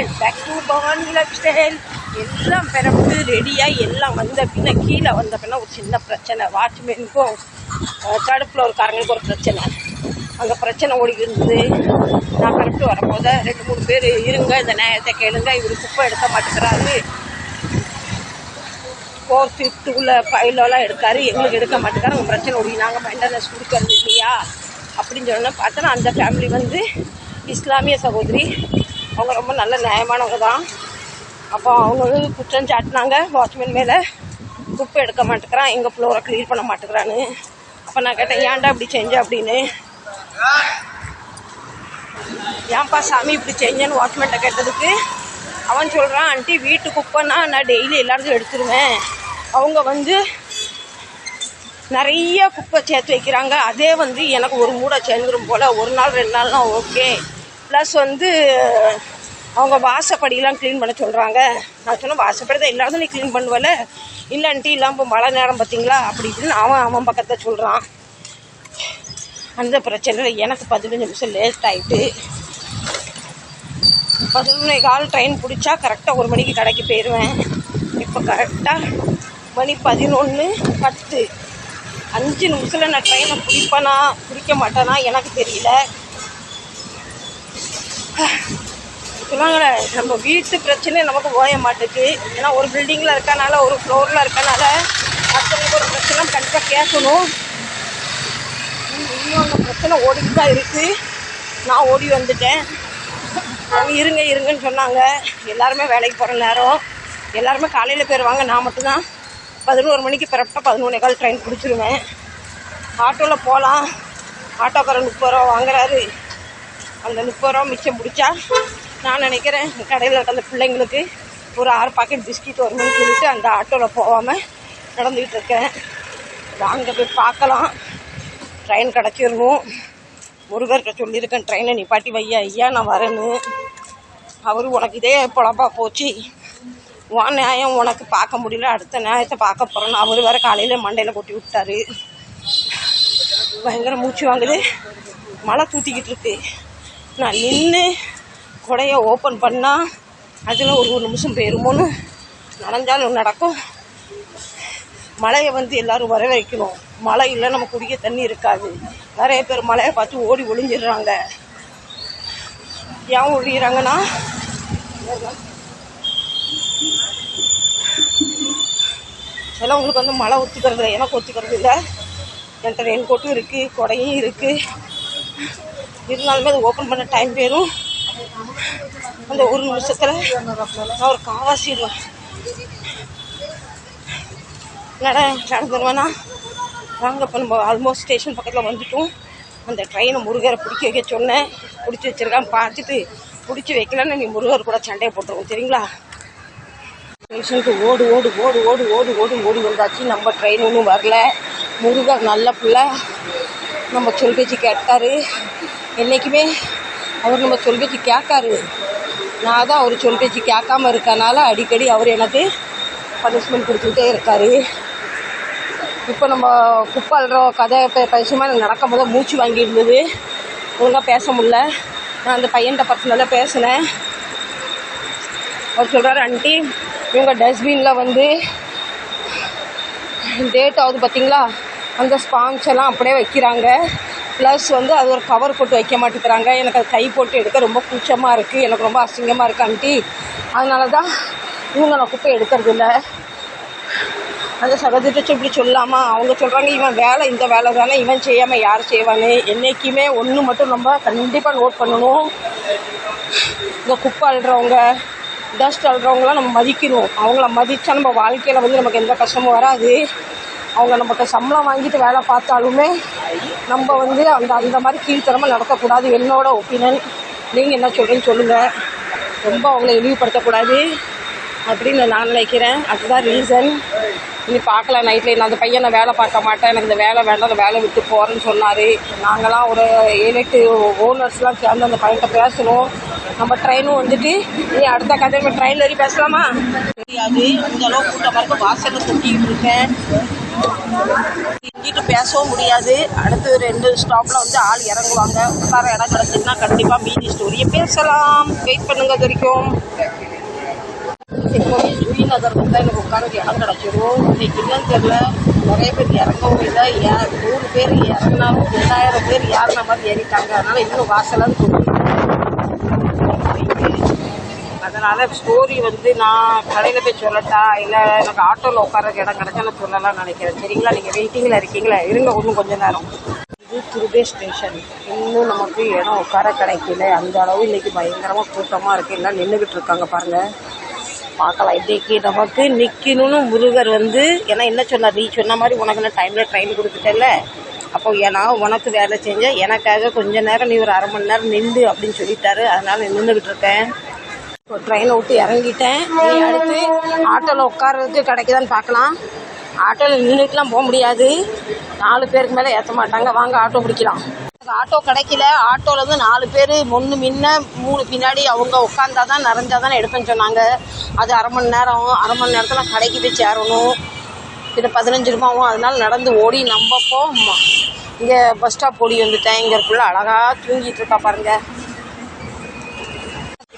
Welcome back to Bhavani lifestyle எல்லாம் பிறப்பு ரெடியாக எல்லாம் வந்த பின்ன கீழே வந்த பின்ன ஒரு சின்ன பிரச்சனை. வாட்ச்மேனுக்கும் தடுப்பில் ஒரு காரங்களுக்கும் ஒரு பிரச்சனை. அங்கே பிரச்சனை ஓடி இருந்தது நான் பிறப்பு வரும்போது ரெண்டு மூணு பேர் இருங்க இந்த நேரத்தை கேளுங்க. இவர் குப்பை எடுக்க மாட்டேங்கிறாரு. ஃபோர் ஃபிஃப்த் உள்ள ஃபைலெல்லாம் எடுக்காரு. எங்களுக்கு எடுக்க மாட்டேங்கிறாரு. உங்கள் பிரச்சனை ஓடி நாங்கள் மெயின்டெனன்ஸ் கொடுக்கறது இல்லையா? அப்படின்னு சொன்னா பார்த்தோன்னா அந்த ஃபேமிலி வந்து இஸ்லாமிய சகோதரி அவங்க ரொம்ப நல்ல நியாயமானவங்க தான். அப்போ அவங்க வந்து குற்றம் சாட்டினாங்க. வாட்ச்மேன் மேலே குப்பை எடுக்க மாட்டேங்கிறான். எங்கள் ஃப்ளோரை க்ளீன் பண்ண மாட்டேங்கிறான்னு. அப்போ நான் கேட்டேன் ஏன்டா இப்படி செஞ்ச? அப்படின்னு. ஏன்பா சாமி இப்படி செஞ்சேன்னு வாட்ச்மேன்ட்ட கேட்டதுக்கு அவன் சொல்கிறான் ஆண்டி வீட்டு குப்பைன்னா நான் டெய்லி எல்லாருக்கும் எடுத்துருவேன். அவங்க வந்து நிறைய குப்பை சேர்த்து வைக்கிறாங்க. அதே வந்து எனக்கு ஒரு மூடை சேர்ந்துரும் போல். ஒரு நாள் ரெண்டு நாள்லாம் ஓகே ப்ளஸ் வந்து அவங்க வாசப்படியெல்லாம் க்ளீன் பண்ண சொல்கிறாங்க நான் சொன்னேன் வாசப்படி தான் எல்லாரும் நீ க்ளீன் பண்ணுவல? இல்லைன்ட்டு இல்லாமல் இப்போ மழை நேரம் பார்த்தீங்களா அப்படி இப்படின்னு அவன் அவன் பக்கத்தில் சொல்கிறான் அந்த பிரச்சனையில் எனக்கு பதினஞ்சு நிமிஷம் லேட் ஆகிட்டு பதினொன்னே கால் ட்ரெயின் பிடிச்சா கரெக்டாக ஒரு மணிக்கு கடைக்கு போயிடுவேன் இப்போ கரெக்டாக மணி பதினொன்று பத்து. அஞ்சு நிமிஷத்தில் நான் ட்ரெயினை பிடிப்பேனா பிடிக்க மாட்டேனா எனக்கு தெரியல. சொல்லுவாங்களே நம்ம வீட்டு பிரச்சனை நமக்கு ஓய மாட்டுது. ஏன்னா ஒரு பில்டிங்கில் இருக்கனால ஒரு ஃப்ளோரில் இருக்கனால மற்றவங்களுக்கு ஒரு பிரச்சனை கண்டிப்பாக கேட்கணும். இன்னொன்று பிரச்சனை ஓடிட்டு தான் இருக்குது நான் ஓடி வந்துட்டேன். அவங்க இருங்க இருங்கன்னு சொன்னாங்க. எல்லாருமே வேலைக்கு போகிற நேரம். எல்லாருமே காலையில் போயிடுவாங்க நான் மட்டும்தான். பதினோரு மணிக்கு பிறப்பா பதினொன்னே கால் ட்ரெயின் பிடிச்சிருவேன். ஆட்டோவில் போகலாம் ஆட்டோக்காரன் முப்பது ரூபா வாங்குறாரு. அந்த முப்பது ரூபா மிச்சம் பிடிச்சா நான் நினைக்கிறேன் கடையில் நடந்த அந்த பிள்ளைங்களுக்கு ஒரு ஆறு பாக்கெட் பிஸ்கட் வரும்னு சொல்லிட்டு அந்த ஆட்டோவில் போகாமல் நடந்துக்கிட்டு இருக்கேன். வாங்க போய் பார்க்கலாம். ட்ரெயின் கிடச்சிடணும் முருகர்கிட்ட சொல்லியிருக்கேன் ட்ரெயினை நிப்பாட்டி வையா ஐயா நான் வரேன்னு. அவர் உனக்கு இதே பொழப்பா போச்சு. உன் நியாயம் உனக்கு பார்க்க முடியல. அடுத்த நியாயத்தை பார்க்க போகிறேன்னு அவர் வேற காலையில் மண்டையில் கொட்டி விட்டாரு. பயங்கர மூச்சு வாங்குது. மழை தூத்திக்கிட்டு இருக்கு. நான் நின்று கொடையை ஓப்பன் பண்ணால் அதில் ஒரு ஒரு நிமிஷம் போயிருமோன்னு நனைஞ்சாலும் நடக்கும். மழையை வந்து எல்லோரும் வர வைக்கணும் மழை இல்லை நம்ம குடிக்க தண்ணி இருக்காது. நிறைய பேர் மழையை பார்த்து ஓடி ஒளிஞ்சிடுறாங்க. ஏன் ஒழிகிறாங்கன்னா சிலவங்களுக்கு வந்து மழை ஒத்துக்கிறது இல்லை எனக்கு ஒத்துக்கிறது இல்லை என்கிட்ட ரெயின் கோட்டும் இருக்குது கொடையும் இருக்குது இருந்தாலுமே அது ஓப்பன் பண்ண டைம் போயிடும் அந்த ஒரு நிமிஷத்தில் நான் ஒரு காவாசிடுவேன் நட நடந்துருவேன்னா வாங்க இப்போ நம்ம ஆல்மோஸ்ட் ஸ்டேஷன் பக்கத்தில் வந்துட்டோம். அந்த ட்ரெயினை முருகரை பிடிக்க வைக்க சொன்னேன். பிடிச்சி வச்சிருக்கான் பார்த்துட்டு பிடிச்சி வைக்கலன்னு நீ முருகர் கூட சண்டையை போட்டுருவோம் சரிங்களா? ஸ்டேஷனுக்கு ஓடு ஓடு ஓடு ஓடு ஓடு ஓடு ஓடி வந்தாச்சு. நம்ம ட்ரெயின் ஒன்றும் வரல. முருகர் நல்ல பிள்ளை. நம்ம சொல் பேச்சு என்றைக்குமே அவர் நம்ம சொல் பேச்சு கேட்காரு. நான் தான் அவர் சொல் பேச்சு கேட்காம இருக்கனால அடிக்கடி அவர் எனக்கு பனிஷ்மெண்ட் கொடுத்துக்கிட்டே இருக்கார். இப்போ நம்ம குப்பாளுற கதை இப்போ பேசுமா எனக்கு நடக்கும் போது மூச்சு வாங்கி இருந்தது. ஒழுங்காக பேச முடில நான் அந்த பையன்கிட்ட பர்சனலாக பேசினேன். அவர் சொல்கிறார் ஆண்டி இவங்க டஸ்ட்பினில் வந்து டேட் ஆகுது பார்த்தீங்களா அந்த ஸ்பான்ஸ் எல்லாம் அப்படியே வைக்கிறாங்க. ப்ளஸ் வந்து அது ஒரு கவர் போட்டு வைக்க மாட்டேங்கிறாங்க. எனக்கு அது கை போட்டு எடுக்க ரொம்ப கூச்சமாக இருக்குது எனக்கு ரொம்ப அசிங்கமாக இருக்குது ஆண்டி அதனால தான் இவங்க நான் குப்பை எடுக்கிறது இல்லை அந்த சகோதரிட்ட இப்படி சொல்லாமா? அவங்க சொல்கிறாங்க இவன் வேலை இந்த வேலை தானே இவன் செய்யாமல் யார் செய்வான்னு. என்றைக்குமே ஒன்று மட்டும் நம்ம கண்டிப்பாக நோட் பண்ணணும். இந்த குப்பை அழுறவங்க டஸ்ட் அழுறவங்களாம் நம்ம மதிக்கணும். அவங்கள மதித்தா நம்ம வாழ்க்கையில் வந்து நமக்கு எந்த கஷ்டமும் வராது. அவங்க நமக்கு சம்பளம் வாங்கிட்டு வேலை பார்த்தாலுமே நம்ம வந்து அந்த அந்த மாதிரி கீழ்த்தரமாக நடக்கக்கூடாது. என்னோட ஒப்பீனியன் நீங்கள் என்ன சொல்கிறீங்கன்னு சொல்லுங்கள் ரொம்ப அவங்கள இழிவுபடுத்தக்கூடாது அப்படின்னு நான் நினைக்கிறேன். அதுதான் ரீசன் இனி பார்க்கல நைட்டில் நான் அந்த பையனை வேலை பார்க்க மாட்டேன். எனக்கு இந்த வேலை வேண்டாம் அந்த வேலை விட்டு போகிறேன்னு சொன்னார். நாங்களாம் ஒரு ஏழு எட்டு ஓனர்ஸ்லாம் சேர்ந்து அந்த பையன்கிட்ட பேசணும். நம்ம ட்ரெயினும் வந்துட்டு நீ அடுத்த கதை நம்ம ட்ரெயின் ஏறி பேசலாமா? தெரியாது. இந்த அளவுக்கு கூட்டமாக இருக்க வாசலில் சுற்றிக்கிட்டு இருக்கேன். இங்கிட்டு பேசவும் முடியாது. அடுத்து ரெண்டு ஸ்டாப்பில் வந்து ஆள் இறங்குவாங்க. உட்கார இடம் கிடச்சிதுன்னா கண்டிப்பாக மீதி ஸ்டோரியை பேசலாம். வெயிட் பண்ணுங்க அது வரைக்கும் எப்போவுமே ஜூய் நகர் வந்தால் எனக்கு உட்காரக்கு இடம் கிடச்சிரும்? இன்னைக்கு என்னன்னு தெரியல. நிறைய பேர் இறங்கவும் இல்லை. ஏ நூறு பேர் இறங்கினாலும் ரெண்டாயிரம் பேர் ஏறின மாதிரி ஏறிட்டாங்க. அதனால் இன்னும் வாசலாக அதனால் ஸ்டோரி வந்து நான் கடையில் போய் சொல்லட்டா இல்லை எனக்கு ஆட்டோவில் உட்காரக்கு இடம் கிடச்சா சொல்லலாம் நினைக்கிறேன். சரிங்களா? நீங்கள் வெயிட்டிங்கில் இருக்கீங்களா? இருங்க இன்னும் கொஞ்சம் நேரம். இது திருபே ஸ்டேஷன் இன்னும் நமக்கு இடம் உட்கார கிடைக்கல. அந்த அளவு இன்னைக்கு பயங்கரமாக கூட்டமாக இருக்குது எல்லாம் நின்றுக்கிட்டு இருக்காங்க பாருங்கள் பார்க்கலாம். இன்றைக்கி நமக்கு நிற்கணும்னு முருகர் வந்து ஏன்னா என்ன சொன்னார்? நீ சொன்ன மாதிரி உனக்கு நான் டைமில் ட்ரெயின் கொடுத்துட்டல அப்போ ஏன்னா உனக்கு வேலை செஞ்ச எனக்காக கொஞ்ச நேரம் நீ ஒரு அரை மணி நேரம் நின்று அப்படின்னு சொல்லிட்டாரு. அதனால நின்றுக்கிட்டு இருக்கேன். ட்ரெயினை விட்டு இறங்கிட்டேன். நீ அடுத்து ஆட்டோவில் உட்காரதுக்கு கிடைக்குதான்னு பார்க்கலாம். ஆட்டோவில் நின்றுட்டுலாம் போக முடியாது. நாலு பேருக்கு மேலே ஏற்ற மாட்டாங்க. வாங்க ஆட்டோ பிடிக்கலாம். ஆட்டோ கிடைக்கல. ஆட்டோவில் வந்து நாலு பேர் ஒன்று முன்ன மூணு பின்னாடி அவங்க உட்காந்தா தான் நிறைஞ்சா தானே எடுப்பேன்னு சொன்னாங்க. அது அரை மணி நேரம். அரை மணி நேரத்தில் கடைக்கு போய் சேரணும். இது பதினஞ்சு ரூபாவும் அதனால நடந்து ஓடி நம்பப்போ இங்கே பஸ் ஸ்டாப் ஓடி வந்துட்டேன். இங்கே இருக்குள்ள அழகாக தூங்கிட்டு இருக்கா பாருங்கள்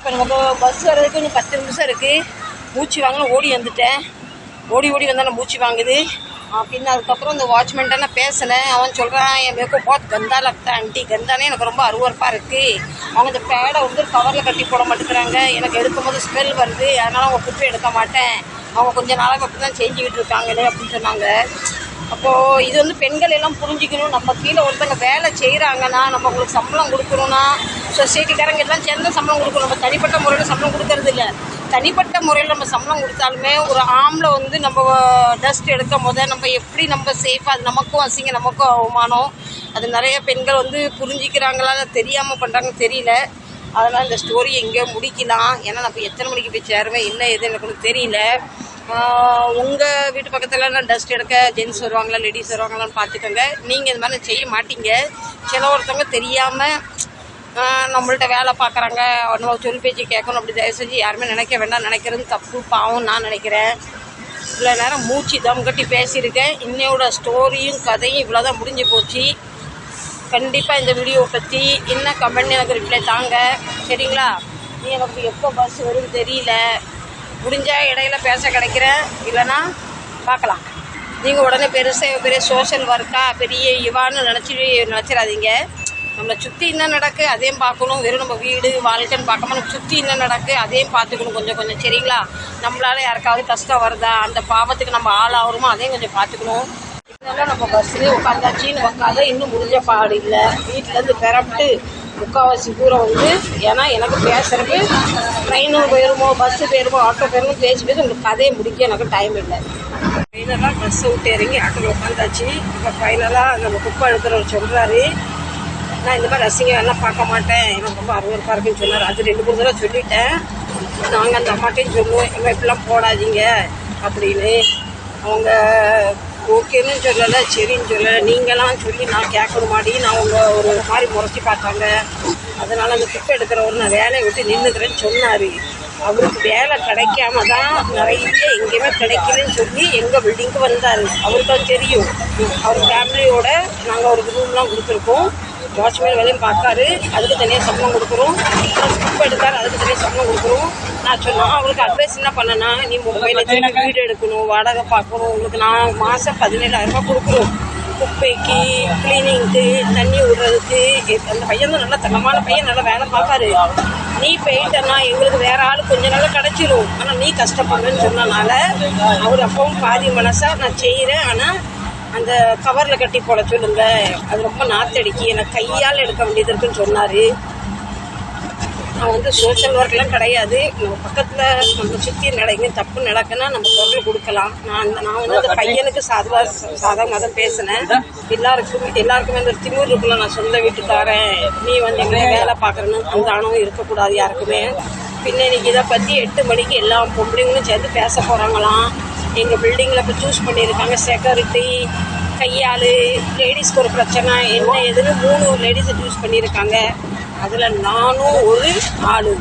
இப்போ நமக்கு பஸ் வர்றதுக்கு இன்னும் பத்து நிமிஷம் இருக்குது மூச்சு வாங்கினா ஓடி வந்துட்டேன். ஓடி ஓடி வந்தாலும் மூச்சு வாங்குது. அப்படின்னு பின்ன அதுக்கப்புறம் இந்த வாட்ச்மேன்ட்ட நான் பேசினேன் அவன் சொல்கிறான் என் மேக்கோ போத் கந்தா லக்தா ஆண்டி கந்தானே எனக்கு ரொம்ப அருவறுப்பாக இருக்குது அவங்க இந்த பேடை வந்து கவரில் கட்டி போட மாட்டேங்கிறாங்க. எனக்கு எடுக்கும்போது ஸ்மெல் வருது. அதனால் அவங்க குப்பை எடுக்க மாட்டேன். அவங்க கொஞ்சம் நாளாக அப்படி தான் செஞ்சுக்கிட்டு இருக்காங்களே அப்படின்னு சொன்னாங்க. அப்போது இது வந்து பெண்கள் எல்லாம் புரிஞ்சுக்கணும். நம்ம கீழே ஒருத்தங்க வேலை செய்கிறாங்கன்னா நம்ம உங்களுக்கு சம்பளம் கொடுக்கணும்னா சொசைட்டிக்காரங்க எல்லாம் சேர்ந்து சம்பளம் கொடுக்கணும். நம்ம தனிப்பட்ட முறையில் சம்பளம் கொடுக்கறது இல்லை. தனிப்பட்ட முறையில் நம்ம சம்பளம் கொடுத்தாலுமே ஒரு ஆம்பளை வந்து நம்ம டஸ்ட் எடுக்கும் போது நம்ம எப்படி நம்ம சேஃபாக அது நமக்கும் அசிங்க நமக்கும் அவமானம். அது நிறைய பெண்கள் வந்து புரிஞ்சிக்கிறாங்களா தெரியாமல் பண்ணுறாங்க தெரியல. அதனால் இந்த ஸ்டோரி எங்கேயோ முடிக்கலாம். ஏன்னா நான் இப்போ எத்தனை மணிக்கு போய் சேருவேன் என்ன எது எனக்கு ஒன்றும் தெரியல. உங்கள் வீட்டு பக்கத்தில் டஸ்ட் எடுக்க ஜென்ஸ் வருவாங்களா லேடிஸ் வருவாங்களான்னு பார்த்துக்கோங்க. நீங்கள் இந்த மாதிரி செய்ய மாட்டீங்க. சில ஒருத்தவங்க தெரியாமல் நம்மள்ட்ட வேலை பார்க்குறாங்க. நம்ம சொல் பேச்சு கேட்கணும் அப்படி தயவு செஞ்சு யாருமே நினைக்க வேண்டாம். நினைக்கிறது தப்பு பாவம் நான் நினைக்கிறேன். இவ்வளோ நேரம் மூச்சு தம் கட்டி பேசியிருக்கேன். இன்னையோட ஸ்டோரியும் கதையும் இவ்வளோ தான் முடிஞ்சு போச்சு. கண்டிப்பாக இந்த வீடியோவை பற்றி என்ன கமெண்ட் எனக்கு ரிப்ளை தாங்க. சரிங்களா? நீ எனக்கு எப்போ பஸ் வரும்னு தெரியல. முடிஞ்சால் இடையில பேச கிடைக்கிறேன். இல்லைன்னா பார்க்கலாம். நீங்கள் உடனே பெருசாக பெரிய சோஷியல் ஒர்க்கா பெரிய இவான்னு நினச்சி நினச்சிடாதீங்க. நம்மளை சுற்றி என்ன நடக்கு அதையும் பார்க்கணும். வெறும் நம்ம வீடு வாழ்க்கைன்னு பார்க்காம நம்ம சுற்றி என்ன நடக்கு அதையும் பார்த்துக்கணும் கொஞ்சம் கொஞ்சம். சரிங்களா? நம்மளால் யாருக்காவது கஷ்டம் வருதா? அந்த பாவத்துக்கு நம்ம ஆளாகிறோமோ அதையும் கொஞ்சம் பார்த்துக்கணும். இதெல்லாம் நம்ம பஸ்லேயே உட்காந்தாச்சு நம்ம இன்னும் முடிஞ்ச பாடு இல்லை. வீட்டிலேருந்து பெறப்பட்டு முக்கால்வாசி தூரம் வந்து ஏன்னா எனக்கு பேசுறதுக்கு ட்ரெயினும் போயிருமோ பஸ்ஸு போயிருமோ ஆட்டோ போயிருமோ பேசி பேசி உங்களுக்கு கதையை முடிக்க எனக்கு டைம் இல்லை. ஃபைனலாக பஸ்ஸை விட்டு இறங்கி ஆட்டோவில் உட்காந்தாச்சு. இப்போ ஃபைனலாக நம்ம குப்பை எடுக்கிறவர் சொல்கிறாரு நான் இந்த மாதிரி ரசிங்க எல்லாம் பார்க்க மாட்டேன். எனக்கு ரொம்ப அருவருப்பாக இருக்குன்னு சொன்னார். அது ரெண்டு மூணு தடவை சொல்லிட்டேன். நாங்கள் அந்த அம்மாட்டையும் சொல்லுவோம் எல்லாம் இப்படிலாம் போடாதீங்க அப்படின்னு. அவங்க ஓகேன்னு சொல்லலை சரின்னு சொல்லலை. நீங்களாம் சொல்லி நான் கேட்கணுமாடி நான் அவங்க ஒரு மாதிரி முறைச்சி பார்த்தாங்க அதனால் அந்த குப்பை எடுக்கிறவர் நான் வேலையை விட்டு நின்றுக்கிறேன்னு சொன்னார். அவருக்கு வேலை கிடைக்காம தான் நிறைய எங்கேயுமே கிடைக்கலன்னு சொல்லி எங்கள் பில்டிங்க்கு வந்தார். அவருக்கு தான் தெரியும். அவர் ஃபேமிலியோட நாங்கள் அவருக்கு ரூம்லாம் கொடுத்துருக்கோம். வாட்ச்மேன் வேலையும் பார்க்காரு அதுக்கு தனியாக சம்பளம் கொடுக்குறோம். ப்ளஸ் குப்பை எடுத்தார் அதுக்கு தனியாக சம்பளம் கொடுக்குறோம். நான் சொன்னோம் அவருக்கு அட்வைஸ் என்ன பண்ணேன்னா நீ மும்பையில் திருப்பி வீடு எடுக்கணும் வாடகை பார்க்கணும். உங்களுக்கு நான் மாதம் பதினேழாயிரம் ரூபாய் கொடுக்குறோம். குப்பைக்கு கிளீனிங்க்கு தண்ணி விடுறதுக்கு. அந்த பையன் தான் நல்லா தரமான பையன் நல்லா வேலை பார்ப்பாரு. நீ போயிட்டனா எங்களுக்கு வேற ஆள் கொஞ்ச நாள் கிடச்சிரும். ஆனால் நீ கஷ்டப்படுறேன்னு சொன்னனால அவர் அப்பவும் பாதி மனசாக நான் செய்கிறேன் ஆனால் அந்த கவரில் கட்டி போட சொல்லுங்க. அது ரொம்ப நாத்தடிக்கு. எனக்கு கையால் எடுக்க வேண்டியது இருக்குன்னு சொன்னார். நான் வந்து சோஷியல் ஒர்க்லாம் கிடையாது. நம்ம பக்கத்தில் நம்ம சுற்றி நடங்க தப்பு நடக்குன்னா நம்ம குரல் கொடுக்கலாம். நான் அந்த நான் வந்து அந்த பையனுக்கு சாதா சாதகமாக தான் பேசினேன். எல்லாருக்கும் எல்லாருக்குமே அந்த திமிர் இருக்குல்ல நான் சொந்த வீட்டுக்காரன். நீ வந்து எங்களை வேலை பார்க்குறேன்னு அந்த அணவும் இருக்கக்கூடாது யாருக்குமே. பின்ன இன்னைக்கு இதை பற்றி எட்டு மணிக்கு எல்லா பொம்பளைங்களும் சேர்ந்து பேச போகிறாங்களாம் எங்கள் பில்டிங்கில் இப்போ சூஸ் பண்ணியிருக்காங்க. செக்யூரிட்டி கையாள் லேடிஸ்க்கு ஒரு பிரச்சனை என்ன ஏதுன்னு மூணு லேடிஸை சூஸ் பண்ணியிருக்காங்க. அதில் நானும் ஒரு ஆளு.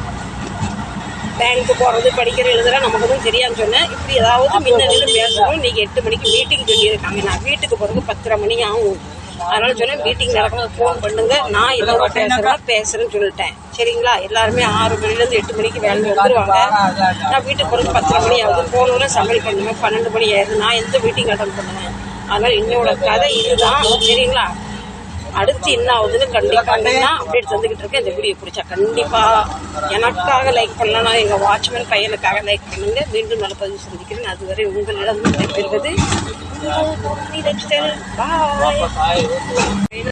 பேங்க்கு போகிறது படிக்கிற எழுதுற நமக்கு ஒன்றும் தெரியாதுன்னு சொன்னேன். இப்படி ஏதாவது முன்னாடியில் பேசணும். இன்னைக்கு எட்டு மணிக்கு மீட்டிங் சொல்லியிருக்காங்க. நான் வீட்டுக்கு போகிறதுக்கு பத்தரை மணி ஆகும். அதனால சொன்னேன் மீட்டிங் நடக்கும்போது ஃபோன் பண்ணுங்க. நான் இதோட பேசுகிறேன் பேசுகிறேன்னு சொல்லிட்டேன். சரிங்களா? எல்லாருமே ஆறு மணிலேருந்து எட்டு மணிக்கு வேலை வந்துருவாங்க. நான் வீட்டுக்கு போகிறதுக்கு பத்தரை மணி ஆகுது. போனோட சமையல் பண்ணுவேன் பன்னெண்டு மணி ஆயிடுது நான் எந்த மீட்டிங் அட்டன் பண்ணுவேன்? அதனால என்னோட கதை இதுதான். சரிங்களா? அடுத்து என்ன ஆகுதுன்னு கண்டிப்பா நான் அப்டேட் தந்துகிட்டு இருக்கேன். இந்த வீடியோ பிடிச்சா கண்டிப்பா எனக்காக லைக் பண்ணலாம். எங்க வாட்ச்மேன் பையனுக்காக லைக் பண்ணுங்க. மீண்டும் நல்ல பதிவு சந்திக்கிறேன். அதுவரை உங்களிடம் பெறுவது பாய்